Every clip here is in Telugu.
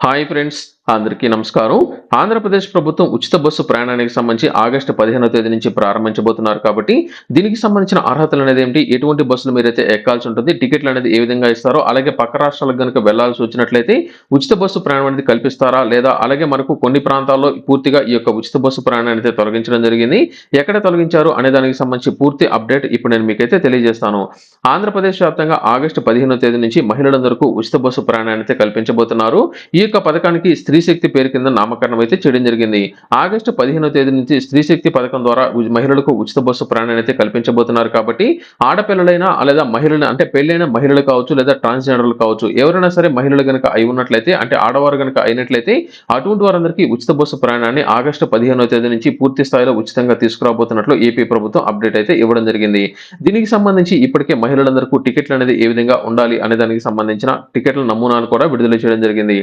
హాయ్ ఫ్రెండ్స్ అందరికీ నమస్కారం. ఆంధ్రప్రదేశ్ ప్రభుత్వం ఉచిత బస్సు ప్రయాణానికి సంబంధించి ఆగస్టు పదిహేనో తేదీ నుంచి ప్రారంభించబోతున్నారు కాబట్టి దీనికి సంబంధించిన అర్హతలు అనేది ఏంటి ఎటువంటి బస్సులు మీరైతే ఎక్కాల్సి ఉంటుంది? టికెట్లు అనేది ఏ విధంగా ఇస్తారో అలాగే పక్క రాష్ట్రాలకు కనుక వెళ్ళాల్సి వచ్చినట్లయితే ఉచిత బస్సు ప్రయాణం అనేది కల్పిస్తారా? లేదా అలాగే మనకు కొన్ని ప్రాంతాల్లో పూర్తిగా ఈ యొక్క ఉచిత బస్సు ప్రయాణాన్ని అయితే తొలగించడం జరిగింది. ఎక్కడ తొలగించారు అనే దానికి సంబంధించి పూర్తి అప్డేట్ ఇప్పుడు నేను మీకైతే తెలియజేస్తాను. ఆంధ్రప్రదేశ్ వ్యాప్తంగా ఆగస్టు పదిహేనో తేదీ నుంచి మహిళలందరికీ ఉచిత బస్సు ప్రయాణాన్ని అయితే కల్పించబోతున్నారు. ఈ యొక్క పథకానికి స్త్రీ శక్తి పేరు కింద నామకరణం అయితే చేయడం జరిగింది. ఆగస్టు పదిహేనో తేదీ నుంచి స్త్రీ శక్తి పథకం ద్వారా మహిళలకు ఉచిత బస్సు ప్రయాణాన్ని అయితే కల్పించబోతున్నారు కాబట్టి ఆడపిల్లలైనా లేదా మహిళలు అంటే పెళ్ళైన మహిళలు కావచ్చు లేదా ట్రాన్స్జెండర్లు కావచ్చు ఎవరైనా సరే మహిళలు గనక అయి ఉన్నట్లయితే అంటే ఆడవారు కనుక అయినట్లయితే అటువంటి వారందరికీ ఉచిత బస్సు ప్రయాణాన్ని ఆగస్టు పదిహేనో తేదీ నుంచి పూర్తి స్థాయిలో ఉచితంగా తీసుకురాబోతున్నట్లు ఏపీ ప్రభుత్వం అప్డేట్ అయితే ఇవ్వడం జరిగింది. దీనికి సంబంధించి ఇప్పటికే మహిళలందరికీ టికెట్లు అనేది ఏ విధంగా ఉండాలి అనే దానికి సంబంధించిన టికెట్ల నమూనాను కూడా విడుదల చేయడం జరిగింది.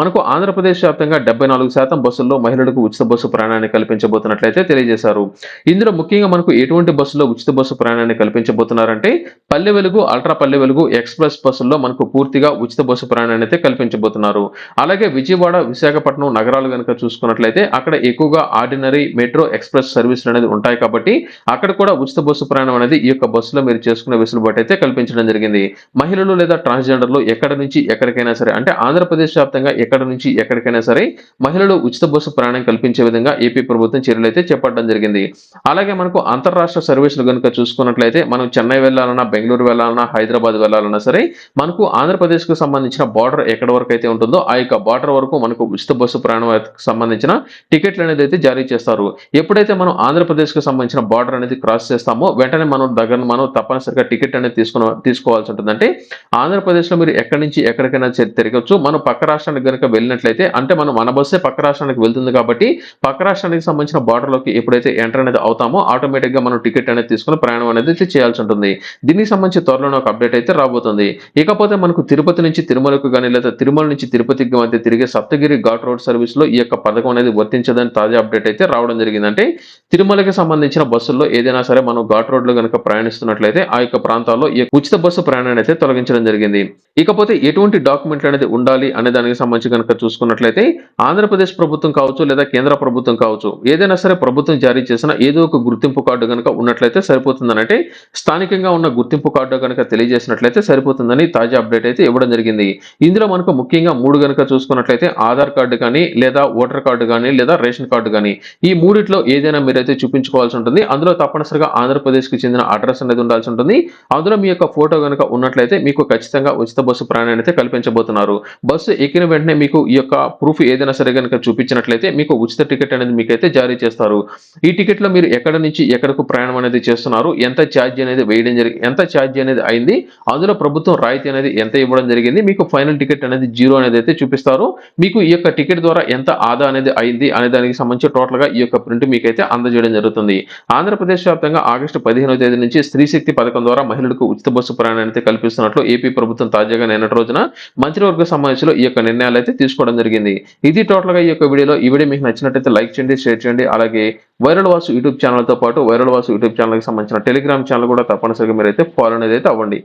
మనకు ఆంధ్రప్రదేశ్ వ్యాప్తంగా డెబ్బై నాలుగు శాతం బస్సుల్లో మహిళలకు ఉచిత బస్సు ప్రయాణాన్ని కల్పించబోతున్నట్లయితే తెలియజేశారు. ఇందులో ముఖ్యంగా మనకు ఎటువంటి బస్సులో ఉచిత బస్సు ప్రయాణాన్ని కల్పించబోతున్నారంటే పల్లె వెలుగు అల్ట్రా పల్లె వెలుగు ఎక్స్ప్రెస్ బస్సుల్లో మనకు పూర్తిగా ఉచిత బస్సు ప్రయాణాన్ని అయితే కల్పించబోతున్నారు. అలాగే విజయవాడ విశాఖపట్నం నగరాలు కనుక చూసుకున్నట్లయితే అక్కడ ఎక్కువగా ఆర్డినరీ మెట్రో ఎక్స్ప్రెస్ సర్వీసులు అనేది ఉంటాయి కాబట్టి అక్కడ కూడా ఉచిత బస్సు ప్రయాణం అనేది ఈ యొక్క బస్సులో మీరు చేసుకునే వెసులుబాటు అయితే కల్పించడం జరిగింది. మహిళలు లేదా ట్రాన్స్జెండర్లు ఎక్కడ నుంచి ఎక్కడికైనా సరే అంటే ఆంధ్రప్రదేశ్ వ్యాప్తంగా ఎక్కడ నుంచి ఎక్కడికైనా సరే మహిళలు ఉచిత బస్సు ప్రయాణం కల్పించే విధంగా ఏపీ ప్రభుత్వం చర్యలు అయితే చేపట్టడం జరిగింది. అలాగే మనకు అంతర్రాష్ట్ర సర్వీసులు కనుక చూసుకున్నట్లయితే మనం చెన్నై వెళ్ళాలన్నా బెంగళూరు వెళ్ళాలన్నా హైదరాబాద్ వెళ్ళాలన్నా సరే మనకు ఆంధ్రప్రదేశ్కు సంబంధించిన బార్డర్ ఎక్కడ వరకు అయితే ఉంటుందో ఆ యొక్క బార్డర్ వరకు మనకు ఉచిత బస్సు ప్రయాణం సంబంధించిన టికెట్లు అనేది అయితే జారీ చేస్తారు. ఎప్పుడైతే మనం ఆంధ్రప్రదేశ్కు సంబంధించిన బార్డర్ అనేది క్రాస్ చేస్తామో వెంటనే మనం దగ్గర మనం తప్పనిసరిగా టికెట్ అనేది తీసుకున్న తీసుకోవాల్సి ఉంటుంది అంటే ఆంధ్రప్రదేశ్లో మీరు ఎక్కడి నుంచి ఎక్కడికైనా తిరగచ్చు. మనం పక్క రాష్ట్రానికి కనుక వెళ్ళినట్లయితే అంటే మనం మన బస్సే పక్క రాష్ట్రానికి వెళ్తుంది కాబట్టి పక్క రాష్ట్రానికి సంబంధించిన బార్డర్లోకి ఎప్పుడైతే ఎంటర్ అనేది అవుతామో ఆటోమేటిక్గా మనం టికెట్ అనేది తీసుకుని ప్రయాణం అనేది చేయాల్సి ఉంటుంది. దీనికి సంబంధించి త్వరలోనే ఒక అప్డేట్ అయితే రాబోతుంది. ఇకపోతే మనకు తిరుపతి నుంచి తిరుమలకు కానీ లేదా తిరుమల నుంచి తిరుపతికి మధ్య తిరిగే సప్తగిరి ఘాట్ రోడ్ సర్వీస్లో ఈ యొక్క పథకం అనేది వర్తించదని తాజా అప్డేట్ అయితే రావడం జరిగింది. అంటే తిరుమలకి సంబంధించిన బస్సుల్లో ఏదైనా సరే మనం ఘాట్ రోడ్లో కనుక ప్రయాణిస్తున్నట్లయితే ఆ యొక్క ప్రాంతాల్లో ఈ ఉచిత బస్సు ప్రయాణాన్ని అయితే తొలగించడం జరిగింది. ఇకపోతే ఎటువంటి డాక్యుమెంట్లు అనేది ఉండాలి అనే దానికి సంబంధించి కనుక చూసుకున్నట్లయితే ఆంధ్రప్రదేశ్ ప్రభుత్వం కావచ్చు లేదా కేంద్ర ప్రభుత్వం కావచ్చు ఏదైనా సరే ప్రభుత్వం జారీ చేసిన ఏదో ఒక గుర్తింపు కార్డు కనుక ఉన్నట్లయితే సరిపోతుందని అంటే స్థానికంగా ఉన్న గుర్తింపు కార్డు కనుక తెలియజేసినట్లయితే సరిపోతుందని తాజా అప్డేట్ అయితే ఇవ్వడం జరిగింది. ఇందులో మనకు ముఖ్యంగా మూడు కనుక చూసుకున్నట్లయితే ఆధార్ కార్డు కానీ లేదా ఓటర్ కార్డు కానీ లేదా రేషన్ కార్డు కానీ ఈ మూడిట్లో ఏదైనా మీరైతే చూపించుకోవాల్సి ఉంటుంది. అందులో తప్పనిసరిగా ఆంధ్రప్రదేశ్కి చెందిన అడ్రస్ అనేది ఉండాల్సి ఉంటుంది. అందులో మీ యొక్క ఫోటో కనుక ఉన్నట్లయితే మీకు ఖచ్చితంగా ఉచిత బస్సు ప్రయాణాన్ని అయితే కల్పించబోతున్నారు. బస్సు ఎక్కిన వెంటనే మీకు ఈ యొక్క ప్రూఫ్ ఏదైనా సరే కనుక చూపించినట్లయితే మీకు ఉచిత టికెట్ అనేది మీకైతే జారీ చేస్తారు. ఈ టికెట్లో మీరు ఎక్కడ నుంచి ఎక్కడకు ప్రయాణం అనేది చేస్తున్నారు ఎంత ఛార్జ్ అనేది వేయడం జరిగింది ఎంత ఛార్జ్ అనేది అయింది అందులో ప్రభుత్వం రాయితీ అనేది ఎంత ఇవ్వడం జరిగింది మీకు ఫైనల్ టికెట్ అనేది జీరో అనేది అయితే చూపిస్తారు. మీకు ఈ యొక్క టికెట్ ద్వారా ఎంత ఆదా అనేది అయింది అనే దానికి సంబంధించి టోటల్గా ఈ యొక్క ప్రింట్ మీకైతే అందజేయడం జరుగుతుంది. ఆంధ్రప్రదేశ్ వ్యాప్తంగా ఆగస్టు పదిహేనవ తేదీ నుంచి స్త్రీ శక్తి పథకం ద్వారా మహిళలకు ఉచిత బస్సు ప్రయాణాన్ని కల్పిస్తున్నట్లు ఏపీ ప్రభుత్వం తాజాగా నిన్నటి రోజున మంత్రివర్గ సమావేశంలో ఈ యొక్క నిర్ణయాలు అయితే తీసుకోవడం జరిగింది. ఇది టోటల్గా ఈ యొక్క వీడియోలో ఈ వీడియో మీకు నచ్చినట్లయితే లైక్ చేయండి షేర్ చేయండి. అలాగే వైరల్ వాసు యూట్యూబ్ ఛానల్తో పాటు వైరల్ వాసు యూట్యూబ్ ఛానల్కి సంబంధించిన టెలిగ్రామ్ ఛానల్ కూడా తప్పనిసరిగా మీరైతే ఫాలో అనేది అయితే అవ్వండి.